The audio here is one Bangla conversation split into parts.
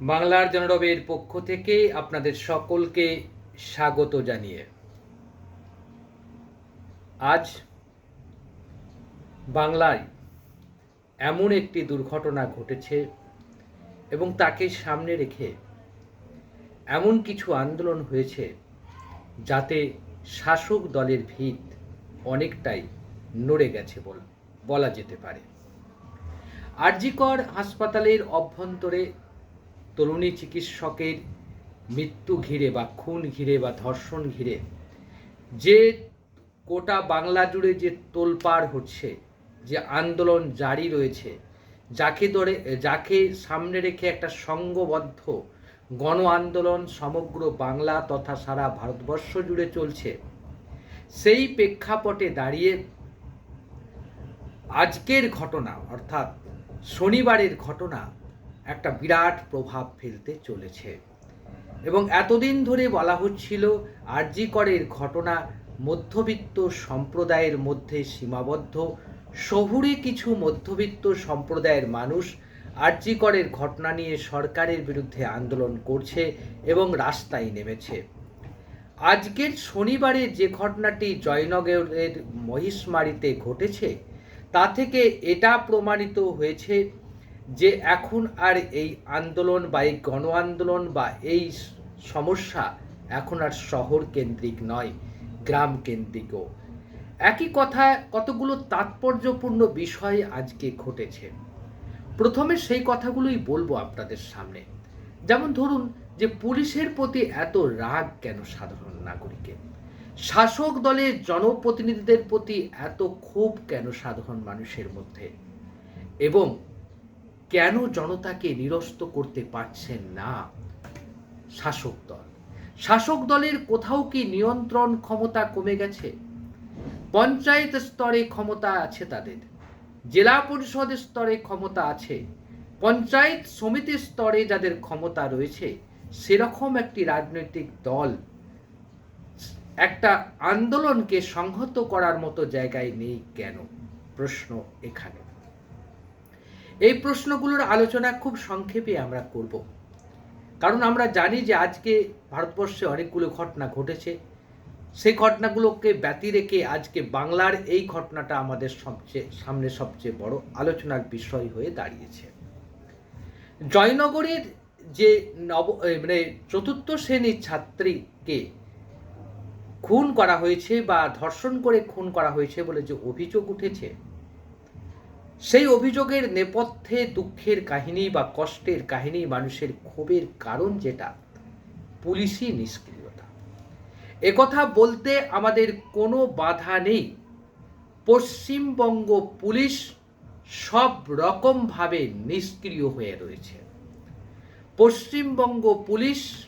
বাংলার জনরবের পক্ষ থেকে আপনাদের সকলকে স্বাগত জানিয়ে। আজ বাংলায় এমন একটি দুর্ঘটনা ঘটেছে এবং তাকে সামনে রেখে এমন কিছু আন্দোলন হয়েছে যাতে শাসক দলের ভিত অনেকটাই নড়ে গেছে বল যেতে পারে। আরজিকর হাসপাতালের অভ্যন্তরে তরুণী চিকিৎসকের মৃত্যু ঘিরে বা খুন ঘিরে বা ধর্ষণ ঘিরে যে গোটা বাংলা জুড়ে যে তোলপাড় হচ্ছে, যে আন্দোলন জারি রয়েছে, যাকে ধরে, যাকে সামনে রেখে একটা সংঘবদ্ধ গণ আন্দোলন সমগ্র বাংলা তথা সারা ভারতবর্ষ জুড়ে চলছে, সেই প্রেক্ষাপটে দাঁড়িয়ে আজকের ঘটনা, অর্থাৎ শনিবারের ঘটনা একটা বিরাট প্রভাব ফেলতে চলেছে। এবং এতদিন ধরে বলা হচ্ছিল, আরজি করের ঘটনা মধ্যবিত্ত সম্প্রদায়ের মধ্যে সীমাবদ্ধ। শহুরে কিছু মধ্যবিত্ত সম্প্রদায়ের মানুষ আরজি করের ঘটনা নিয়ে সরকারের বিরুদ্ধে আন্দোলন করছে এবং রাস্তায় নেমেছে। আজকের শনিবারে যে ঘটনাটি জয়নগরের মহিষমারিতে ঘটেছে, তা থেকে এটা প্রমাণিত হয়েছে যে এখন আর এই আন্দোলন বা এই গণ আন্দোলন বা এই সমস্যা এখন আর শহর কেন্দ্রিক নয় গ্রাম কেন্দ্রিকও একই কথা কতগুলো তাৎপর্যপূর্ণ বিষয় আজকে ঘটেছে। প্রথমে সেই কথাগুলোই বলব আপনাদের সামনে। যেমন ধরুন যে পুলিশের প্রতি এত রাগ কেন সাধারণ নাগরিকের শাসক দলের জনপ্রতিনিধিদের প্রতি এত ক্ষোভ কেন সাধারণ মানুষের মধ্যে? এবং কেন জনতাকে নিরস্ত করতে পারছেন না শাসক দল? শাসক দলের কোথাও কি নিয়ন্ত্রণ ক্ষমতা কমে গেছে? পঞ্চায়েত স্তরে ক্ষমতা আছে তাদের, জেলা পরিষদ স্তরে ক্ষমতা আছে, পঞ্চায়েত সমিতি স্তরে যাদের ক্ষমতা রয়েছে, সেরকম একটি রাজনৈতিক দল একটা আন্দোলনকে সংহত করার মতো জায়গায় নেই কেন? প্রশ্ন এখানে। এই প্রশ্নগুলোর আলোচনা খুব সংক্ষেপে আমরা করব। কারণ আমরা জানি যে আজকে ভারতবর্ষে অনেকগুলো ঘটনা ঘটেছে। সেই ঘটনাগুলোকে ব্যতি রেখে আজকে বাংলার এই ঘটনাটা আমাদের সবচেয়ে সামনে সবচেয়ে বড় আলোচনার বিষয় হয়ে দাঁড়িয়েছে। জয়নগরের যে নব মানে চতুর্থ শ্রেণির ছাত্রীকে খুন করা হয়েছে বা ধর্ষণ করে খুন করা হয়েছে বলে যে অভিযোগ উঠেছে সেই অভিযোগের নেপথ্যে দুঃখের কাহিনী বা কষ্টের কাহিনী মানুষের ক্ষোভের কারণ যেটা, পুলিশি নিষ্ক্রিয়তা। একথা বলতে আমাদের কোনো বাধা নেই। পশ্চিমবঙ্গ পুলিশ সব রকমভাবে নিষ্ক্রিয় হয়ে রয়েছে। পশ্চিমবঙ্গ পুলিশ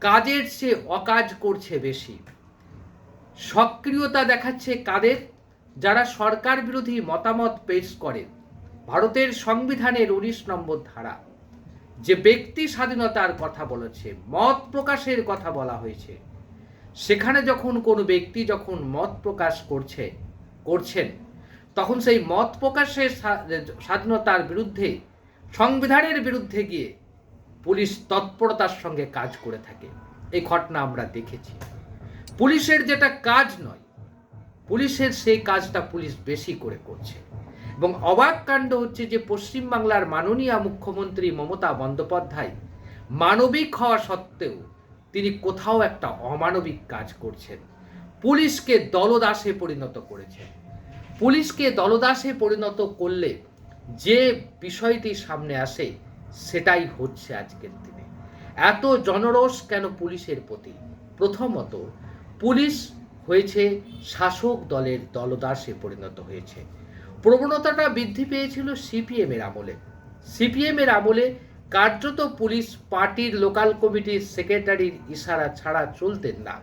কাজের চেয়ে অকাজ করছে বেশি। সক্রিয়তা দেখাচ্ছে কাদের? যারা সরকার বিরোধী মতামত পেশ করে, ভারতের সংবিধানের উনিশ নম্বর ধারা। যে ব্যক্তি স্বাধীনতার কথা বলেছে, মত প্রকাশের কথা বলা হয়েছে, সেখানে যখন কোনো ব্যক্তি যখন মত প্রকাশ করছে, করছেন, তখন সেই মত প্রকাশের স্বাধীনতার বিরুদ্ধে, সংবিধানের বিরুদ্ধে গিয়ে পুলিশ তৎপরতার সঙ্গে কাজ করে থাকে। এই ঘটনা আমরা দেখেছি। পুলিশের যেটা কাজ নয় পুলিশের সেই কাজটা পুলিশ বেশি করে করছে। এবং অবাক কাণ্ড হচ্ছে যে পশ্চিমবাংলার মাননীয় মুখ্যমন্ত্রী মমতা বন্দ্যোপাধ্যায় মানবিক হওয়া সত্ত্বেও তিনি কোথাও একটা অমানবিক কাজ করছেন। পুলিশকে দলদাসে পরিণত করেছেন। পুলিশকে দলদাসে পরিণত করলে যে বিষয়টি সামনে আসে, সেটাই হচ্ছে আজকের দিনে। এত জনরস কেন পুলিশের প্রতি? প্রথমত, পুলিশ হয়েছে, শাসক দলের দলদাসে পরিণত হয়েছে। প্রবণতাটা বৃদ্ধি পেয়েছিল সিপিএম এর আমলে। সিপিএম এর আমলে কার্যত পুলিশ পার্টির লোকাল কমিটির সেক্রেটারির ইশারা ছাড়া চলতেন না।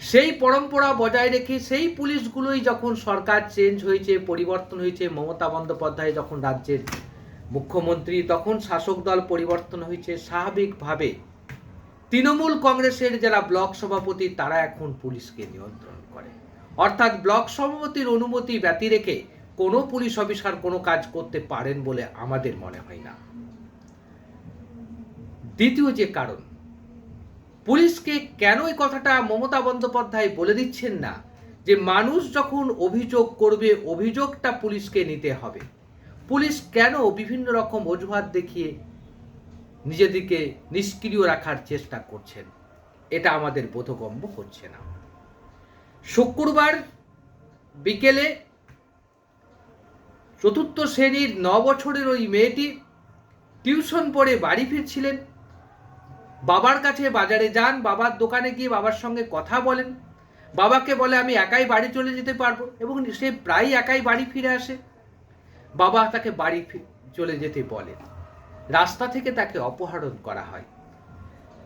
সেই পরম্পরা বজায় রেখে সেই পুলিশগুলোই যখন সরকার চেঞ্জ হয়েছে, পরিবর্তন হয়েছে, মমতা বন্দ্যোপাধ্যায় যখন রাজ্যের মুখ্যমন্ত্রী, তখন শাসক দল পরিবর্তন হয়েছে। স্বাভাবিকভাবে তৃণমূল কংগ্রেসের যারা ব্লক সভাপতি, তারা এখন পুলিশকে নিয়ন্ত্রণ করে। অর্থাৎ ব্লক সভাপতির অনুমতি ব্যতি রেখে কোনো পুলিশ অফিসার কোনো কাজ করতে পারেন বলে আমাদের মনে হয় না। দ্বিতীয় যে কারণ, পুলিশকে কেন এই কথাটা মমতা বন্দ্যোপাধ্যায় বলে দিচ্ছেন না যে মানুষ যখন অভিযোগ করবে, অভিযোগটা পুলিশকে নিতে হবে। পুলিশ কেন বিভিন্ন রকম অজুহাত দেখিয়ে নিজেদেরকে নিষ্ক্রিয় রাখার চেষ্টা করছেন। এটা আমাদের বোধগম্য হচ্ছে না। শুক্রবার বিকেলে চতুর্থ শ্রেণির ন বছরের ওই মেয়েটি টিউশন পড়ে বাড়ি ফিরছিলেন। বাবার কাছে বাজারে যান, বাবার দোকানে গিয়ে বাবার সঙ্গে কথা বলেন। বাবাকে বলে, আমি একাই বাড়ি চলে যেতে পারব। এবং সে প্রায় একাই বাড়ি ফিরে আসে। বাবা তাকে বাড়ি চলে যেতে বলেন। রাস্তা থেকে তাকে অপহরণ করা হয়।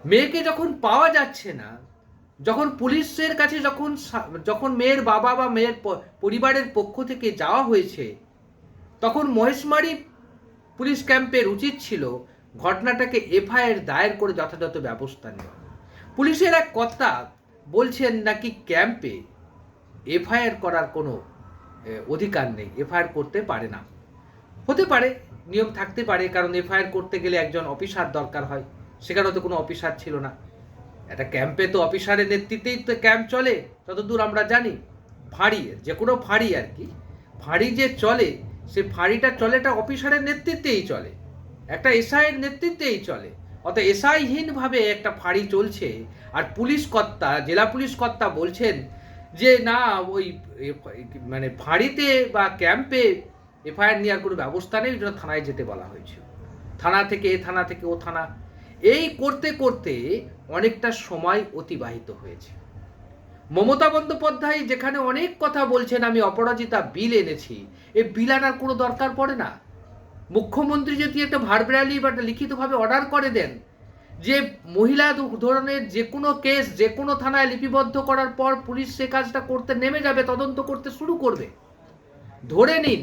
মেয়েকে যখন পাওয়া যাচ্ছে না, যখন পুলিশের কাছে যখন যখন মেয়ের বাবা বা মেয়ের পরিবারের পক্ষ থেকে যাওয়া হয়েছে, তখন মহেশমারি পুলিশ ক্যাম্পের উচিত ছিল ঘটনাটাকে এফআইআর দায়ের করে যথাযথ ব্যবস্থা নেওয়া। পুলিশের এক কর্তা বলছেন নাকি ক্যাম্পে এফআইআর করার কোনো অধিকার নেই, এফআইআর করতে পারে না। হতে পারে নিয়ম থাকতে পারে, কারণ এফআইআর করতে গেলে একজন অফিসার দরকার হয়। সেখানে তো কোনো অফিসার ছিল না। একটা ক্যাম্পে তো অফিসারের নেতৃত্বেই তো ক্যাম্প চলে, যতদূর আমরা জানি। ফাঁড়ি, যে কোনো ফাঁড়ি আর কি। ফাঁড়ি যে চলে, সে ফাঁড়িটা চলে একটা অফিসারের নেতৃত্বেই চলে। একটা এসআইয়ের নেতৃত্বেই চলে। অত এসআইহীনভাবে একটা ফাঁড়ি চলছে, আর পুলিশ কর্তা, জেলা পুলিশ কর্তা বলছেন যে, না, ওই মানে ফাঁড়িতে বা ক্যাম্পে এফআইআর নেওয়ার কোনো ব্যবস্থা নেই ওই জন্য থানায় যেতে বলা হয়েছে। থানা থেকে এ থানা থেকে ও থানা। এই করতে করতে অনেকটা সময় অতিবাহিত হয়েছে। মমতা বন্দ্যোপাধ্যায় যেখানে অনেক কথা বলছেন, আমি অপরাজিতা বিল এনেছি এই বিল আনার কোনো দরকার পড়ে না। মুখ্যমন্ত্রী যদি একটা ভার্বেরালি বা লিখিতভাবে অর্ডার করে দেন, যে মহিলা ধরনের যে কোনো কেস, যে কোনো থানায় লিপিবদ্ধ করার পর পুলিশ সে কাজটা করতে নেমে যাবে, তদন্ত করতে শুরু করবে। ধরে নিন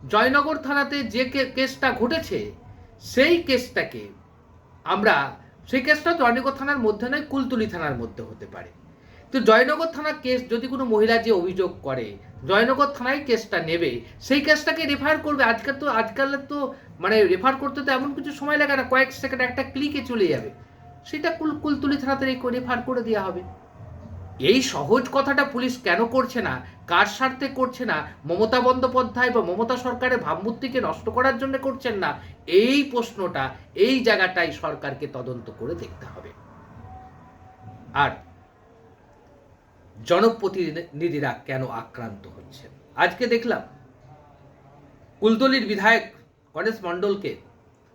জয়নগর থানাতে যে কেসটা ঘটেছে, সেই কেসটাকে আমরা, সেই কেসটা জয়নগর থানার মধ্যে নয়, কুলতুলি থানার মধ্যে হতে পারে। তো জয়নগর থানার কেস যদি কোনো মহিলা যে অভিযোগ করে, জয়নগর থানায় কেসটা নেবে, সেই কেসটাকে রেফার করবে। আজকাল তো আজকাল তো মানে রেফার করতে তো এমন কিছু সময় লাগে না, কয়েক সেকেন্ড একটা ক্লিকে চলে যাবে। সেটা কুল, কুলতুলি থানাতে রেফার করে দেওয়া হবে। এই সহজ কথাটা পুলিশ কেন করছে না? কার স্বার্থে করছে না? মমতা বন্দ্যোপাধ্যায় বা মমতা সরকারের ভাবমূর্তিকে নষ্ট করার জন্য করছেন না? এই প্রশ্নটা, এই জায়গাটাই সরকারকে তদন্ত করে দেখতে হবে। আর জনপ্রতিনিধিরা কেন আক্রান্ত হচ্ছেন? আজকে দেখলাম, কুলতলির বিধায়ক গণেশ মণ্ডলকে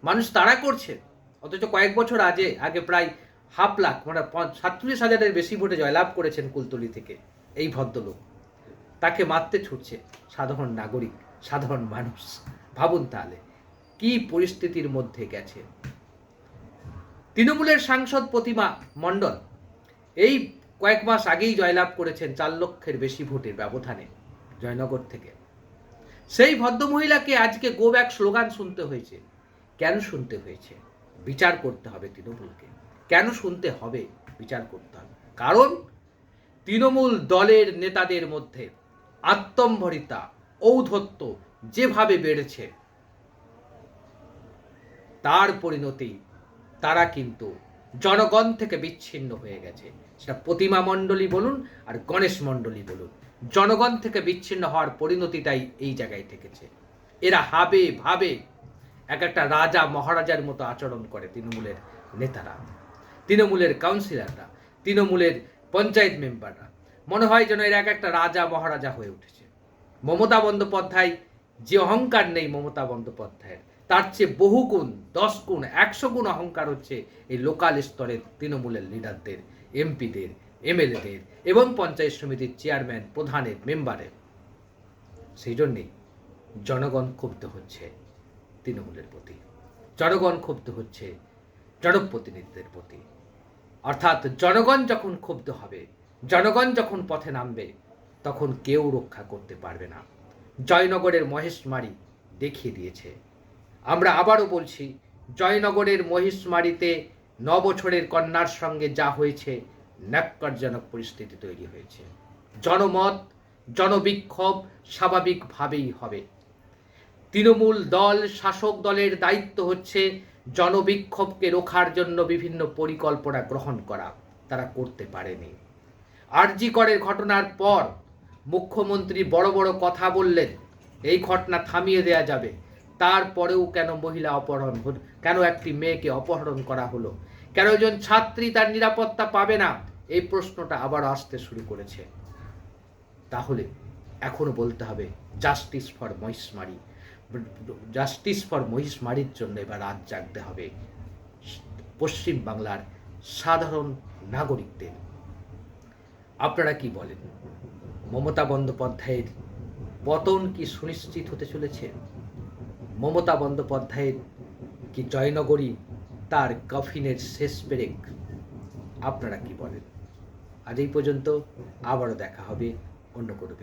মানুষ তাড়া করছে, অথচ কয়েক বছর আগে আগে প্রায় হাফ লাখ মানে সাতচল্লিশ হাজারের বেশি ভোটে জয়লাভ করেছেন কুলতলি থেকে এই ভদ্রলোক। তাকে মারতে ছুটছে সাধারণ নাগরিক, সাধারণ মানুষ। ভাবুন তাহলে, কি পরিস্থিতির মধ্যে গেছে। তৃণমূলের সাংসদ প্রতিমা মণ্ডল এই কয়েক মাস আগেই জয়লাভ করেছেন চার লক্ষের বেশি ভোটের ব্যবধানে জয়নগর থেকে। সেই ভদ্রমহিলাকে আজকে গো ব্যাক স্লোগান শুনতে হয়েছে, কেন শুনতে হয়েছে? বিচার করতে হবে তৃণমূলকে। কেন শুনতে হবে? বিচার করতে হবে। কারণ তৃণমূল দলের নেতাদের মধ্যে আত্মম্ভরিতা, ঔদ্ধত্য যেভাবে বেড়েছে, তার পরিণতি তারা কিন্তু জনগণ থেকে বিচ্ছিন্ন হয়ে গেছে। সেটা প্রতিমা মণ্ডলী বলুন আর গণেশ মণ্ডলী বলুন। জনগণ থেকে বিচ্ছিন্ন হওয়ার পরিণতিটাই এই জায়গায় থেকেছে। এরা হাবে ভাবে এক একটা রাজা মহারাজার মতো আচরণ করে তৃণমূলের নেতারা। তৃণমূলের কাউন্সিলাররা তৃণমূলের পঞ্চায়েত মেম্বাররা মনে হয় যেন এরা এক একটা রাজা, মহারাজা হয়ে উঠেছে। মমতা বন্দ্যোপাধ্যায়, যে অহংকার নেই মমতা বন্দ্যোপাধ্যায়ের, তার চেয়ে বহু গুণ, দশ গুণ, একশো গুণ অহংকার হচ্ছে এই লোকাল স্তরের তৃণমূলের লিডারদের এমপিদের এমএলএদের এবং পঞ্চায়েত সমিতির চেয়ারম্যান প্রধানের মেম্বারের সেই জন্যেই জনগণ ক্ষুব্ধ হচ্ছে তৃণমূলের প্রতি। জনগণ ক্ষুব্ধ হচ্ছে জনপ্রতিনিধিদের প্রতি। অর্থাৎ জনগণ যখন ক্ষুব্ধ হবে, জনগণ যখন পথে নামবে, তখন কেউ রক্ষা করতে পারবে না। জয়নগরের মহেশমারি দেখিয়ে দিয়েছে। আমরা আবারও বলছি, জয়নগরের মহিষমারিতে ন বছরের কন্যার সঙ্গে যা হয়েছে ন্যাক্কারজনক পরিস্থিতি তৈরি হয়েছে। জনমত, জনবিক্ষোভ স্বাভাবিকভাবেই হবে। তৃণমূল দল, শাসক দলের দায়িত্ব হচ্ছে জনবিক্ষোভকে রোখার জন্য বিভিন্ন পরিকল্পনা গ্রহণ করা তারা করতে পারেনি। আরজি করের ঘটনার পর মুখ্যমন্ত্রী বড় বড় কথা বললেন, এই ঘটনা থামিয়ে দেয়া যাবে। তারপরেও কেন মহিলা অপহরণ কেন একটি মেয়েকে অপহরণ করা হলো? কেন একজন ছাত্রী তার নিরাপত্তা পাবে না? এই প্রশ্নটা আবার আসতে শুরু করেছে। তাহলে এখনও বলতে হবে justice for Mahishmari justice for মহিষমারির জন্য এবার রাত জাগতে হবে। পশ্চিম বাংলার সাধারণ নাগরিকদের। আপনারা কি বলেন? মমতা বন্দ্যোপাধ্যায়ের পতন কি সুনিশ্চিত হতে চলেছে? মমতা বন্দ্যোপাধ্যায়ের কি জয়নগরী তার কফিনের শেষ পেরেক? আপনারা কি বলেন? আজ এই পর্যন্ত আবারও দেখা হবে অন্য কোনো